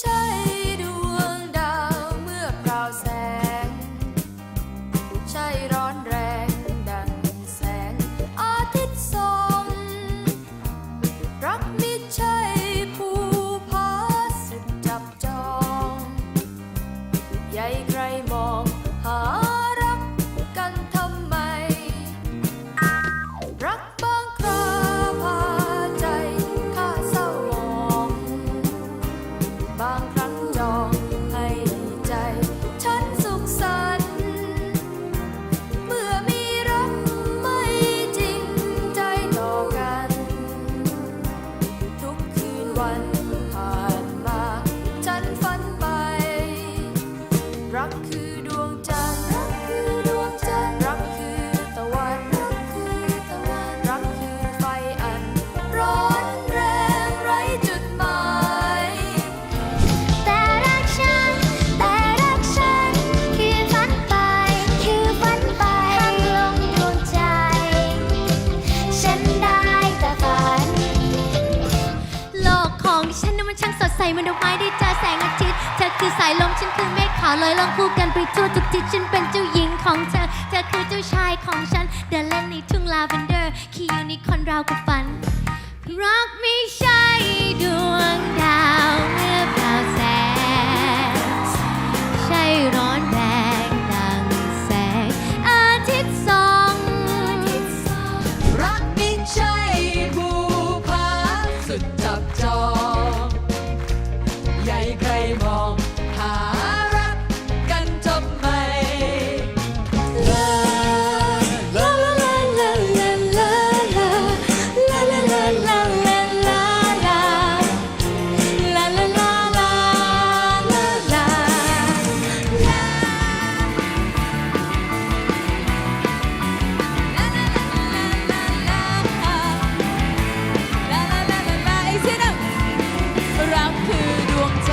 ใช่ร้อนแรง ของฉันนั้นมันช่างสดใสมันดอกไม้ได้เจอแสงอาทิตย์ เธอคือสายลมฉันคือเมฆขาวลอยลองคู่กันไปทั่วทุกทิศฉันเป็นเจ้าหญิงของเธอ เธอคือเจ้าชายของฉันเดิน รักคือดวงใจ